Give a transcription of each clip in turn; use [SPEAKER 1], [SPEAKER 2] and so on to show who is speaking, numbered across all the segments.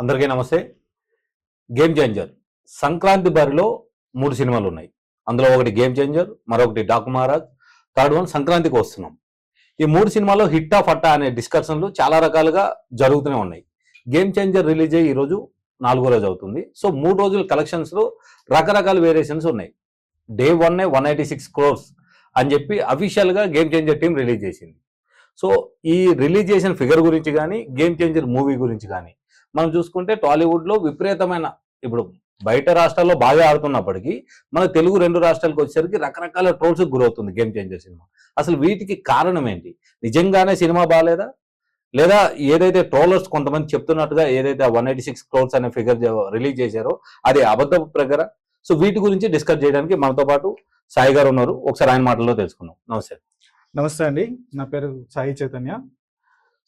[SPEAKER 1] అందరికీ నమస్తే. Game changer Sankranti బారిలో మూడు సినిమాలు ఉన్నాయి. అందులో ఒకటి గేమ్ చేంజర్ మరొకటి డాకు మహారాజ్ థర్డ్ వన్ సంక్రాంతికి వస్తున్నాం. ఈ మూడు సినిమాలో హిట్టా ఫట్టా అనే డిస్కషన్లు చాలా రకాలుగా జరుగుతూనే ఉన్నాయి. గేమ్ చేంజర్ రిలీజ్ అయ్యి ఈరోజు నాలుగో రోజు అవుతుంది. సో మూడు రోజుల కలెక్షన్స్లో రకరకాల వేరియేషన్స్ ఉన్నాయి. Day one one eighty six crores అని చెప్పి అఫీషియల్గా గేమ్ చేంజర్ టీం రిలీజ్ చేసింది. సో ఈ రిలీజ్ చేసిన ఫిగర్ గురించి కానీ గేమ్ చేంజర్ మూవీ గురించి కానీ మనం చూసుకుంటే టాలీవుడ్లో విపరీతమైన ఇప్పుడు బయట రాష్ట్రాల్లో బాగా ఆడుతున్నప్పటికీ మన తెలుగు రెండు రాష్ట్రాలకు వచ్చేసరికి రకరకాల ట్రోల్స్ గురవుతుంది గేమ్ చేంజర్ సినిమా. అసలు వీటికి కారణం ఏంటి? నిజంగానే సినిమా బాగాలేదా లేదా ఏదైతే ట్రోలర్స్ కొంతమంది చెప్తున్నట్టుగా ఏదైతే వన్ ఎయిటీ సిక్స్ క్రోల్స్ అనే ఫిగర్ రిలీజ్ చేశారో అది అబద్ధ ప్రకారం. సో వీటి గురించి డిస్కస్ చేయడానికి మనతో పాటు సాయి గారు ఉన్నారు. ఒకసారి ఆయన మాటల్లో తెలుసుకున్నాం నమస్తే.
[SPEAKER 2] నమస్తే అండి. నా పేరు Sai Chaitanya.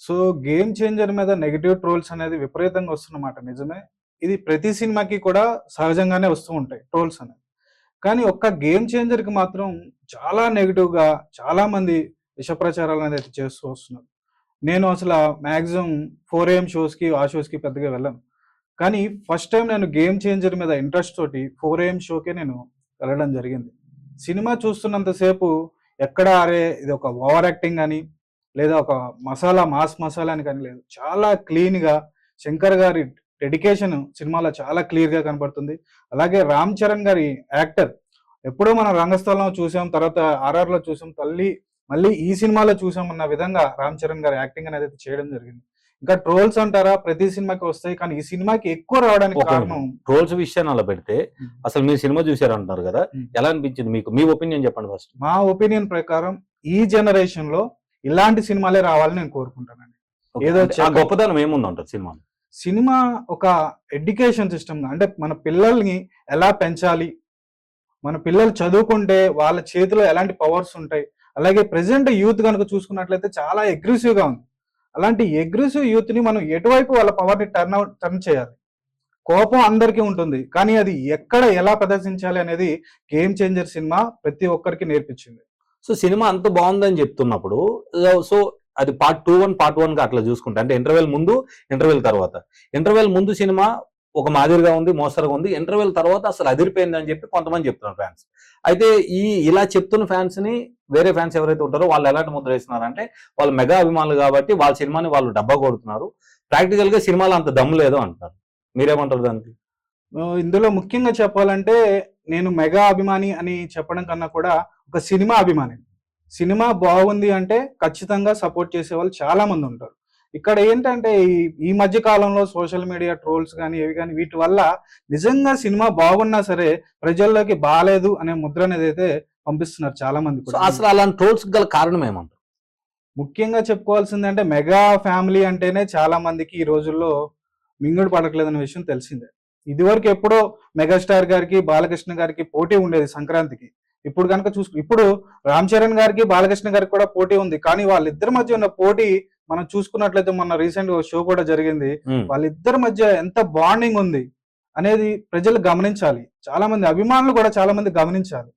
[SPEAKER 2] So game changer మీద నెగిటివ్ ట్రోల్స్ అనేది విపరీతంగా వస్తున్నమాట నిజమే. ఇది ప్రతి సినిమాకి కూడా సహజంగానే వస్తూ ఉంటాయి ట్రోల్స్ అనేది కానీ ఒక్క గేమ్ చేంజర్కి మాత్రం చాలా నెగిటివ్గా చాలామంది విషప్రచారాలు విష ప్రచారాలు అనేది చేస్తూ వస్తున్నారు. నేను అసలు మ్యాక్సిమం ఫోర్ ఏఎం షోస్కి ఆ షోస్కి పెద్దగా వెళ్ళను. కానీ ఫస్ట్ టైం నేను గేమ్ చేంజర్ మీద ఇంట్రెస్ట్ తోటి ఫోర్ ఏఎం షోకే నేను వెళ్ళడం జరిగింది. సినిమా చూస్తున్నంతసేపు ఎక్కడ అరే ఇది ఒక ఓవర్ యాక్టింగ్ అని లేదా ఒక మసాలా మాస్ మసాలా అని కానీ లేదు. చాలా క్లీన్గా శంకర్ గారి డెడికేషన్ సినిమాలో చాలా క్లియర్గా కనబడుతుంది. అలాగే రామ్ చరణ్ గారి యాక్టర్ ఎప్పుడో మనం రంగస్థలంలో చూసాం తర్వాత RR లో చూసాం తల్లి మళ్ళీ ఈ సినిమాలో చూసామన్న విధంగా రామ్ చరణ్ గారి యాక్టింగ్ అనేది చేయడం జరిగింది. ఇంకా ట్రోల్స్ అంటారా? ప్రతి సినిమాకి వస్తాయి కానీ ఈ సినిమాకి ఎక్కువ రావడానికి కారణం
[SPEAKER 1] ట్రోల్స్ విషయాన్ని అలా పెడితే అసలు మీరు సినిమా చూసారు అంటారు కదా. ఎలా అనిపించింది మీకు? మీ ఒపీనియన్ చెప్పండి ఫస్ట్.
[SPEAKER 2] మా ఒపీనియన్ ప్రకారం ఈ జనరేషన్లో ఇలాంటి సినిమాలే రావాలని నేను కోరుకుంటానండి. ఏదో
[SPEAKER 1] ఆ
[SPEAKER 2] చెక్క-
[SPEAKER 1] గొప్పతనం ఏముంది అంటారు సినిమా
[SPEAKER 2] సినిమా ఒక ఎడ్యుకేషన్ సిస్టమ్ అంటే మన పిల్లల్ని ఎలా పెంచాలి? మన పిల్లలు చదువుకుంటే వాళ్ళ చేతిలో ఎలాంటి పవర్స్ ఉంటాయి? అలాగే ప్రజెంట్ యూత్ కనుక చూసుకున్నట్లయితే చాలా aggressive గా ఉంది. అలాంటి అగ్రెసివ్ యూత్ని మనం ఎటువైపు వాళ్ళ పవర్ని టర్న్ అవుట్ టర్న్ చేయాలి? కోపం అందరికీ ఉంటుంది. కానీ అది ఎక్కడ ఎలా ప్రదర్శించాలి అనేది గేమ్ చేంజర్ సినిమా ప్రతి ఒక్కరికి నేర్పించింది.
[SPEAKER 1] సో సినిమా అంత బాగుందని చెప్తున్నప్పుడు సో అది పార్ట్ టూ వన్ పార్ట్ వన్గా అట్లా చూసుకుంటా అంటే ఇంటర్వెల్ ముందు ఇంటర్వెల్ తర్వాత. ఇంటర్వెల్ ముందు సినిమా ఒక మాదిరిగా ఉంది మోస్తరుగా ఉంది. ఇంటర్వెల్ తర్వాత అసలు అదిరిపోయింది అని చెప్పి కొంతమంది చెప్తున్నారు ఫ్యాన్స్. అయితే ఈ ఇలా చెప్తున్న ఫ్యాన్స్ని వేరే ఫ్యాన్స్ ఎవరైతే ఉంటారో వాళ్ళు ఎలాంటి ముద్ర వేస్తున్నారంటే వాళ్ళు మెగా అభిమానులు కాబట్టి వాళ్ళ సినిమాని వాళ్ళు డబ్బా కొడుతున్నారు. ప్రాక్టికల్గా సినిమాలో అంత దమ్ము లేదు అంటారు మీరేమంటారు దానికి?
[SPEAKER 2] ఇందులో ముఖ్యంగా చెప్పాలంటే నేను మెగా అభిమాని అని చెప్పడం కన్నా కూడా ఒక సినిమా అభిమాని. సినిమా బాగుంది అంటే ఖచ్చితంగా సపోర్ట్ చేసే వాళ్ళు చాలా మంది ఉంటారు. ఇక్కడ ఏంటంటే ఈ ఈ మధ్య కాలంలో సోషల్ మీడియా ట్రోల్స్ కానీ ఏవి కానీ వీటి వల్ల నిజంగా సినిమా బాగున్నా సరే ప్రజల్లోకి బాగాలేదు అనే ముద్ర అనేది అయితే పంపిస్తున్నారు చాలా మంది
[SPEAKER 1] అసలు అలాంటి ట్రోల్స్ గల కారణం ఏమంటారు?
[SPEAKER 2] ముఖ్యంగా చెప్పుకోవాల్సింది అంటే మెగా ఫ్యామిలీ అంటేనే చాలా మందికి ఈ రోజుల్లో మింగుడు పడట్లేదనే విషయం తెలిసిందే. ఇదివరకు ఎప్పుడో మెగాస్టార్ గారికి బాలకృష్ణ గారికి పోటీ ఉండేది సంక్రాంతికి. ఇప్పుడు కనుక చూసు ఇప్పుడు రామ్ చరణ్ గారికి బాలకృష్ణ గారికి కూడా పోటీ ఉంది. కానీ వాళ్ళిద్దరి మధ్య ఉన్న పోటీ మనం చూసుకున్నట్లయితే మొన్న రీసెంట్గా షో కూడా జరిగింది. వాళ్ళిద్దరి మధ్య ఎంత బాండింగ్ ఉంది అనేది ప్రజలు గమనించాలి. చాలా మంది అభిమానులు కూడా చాలా మంది గమనించాలి.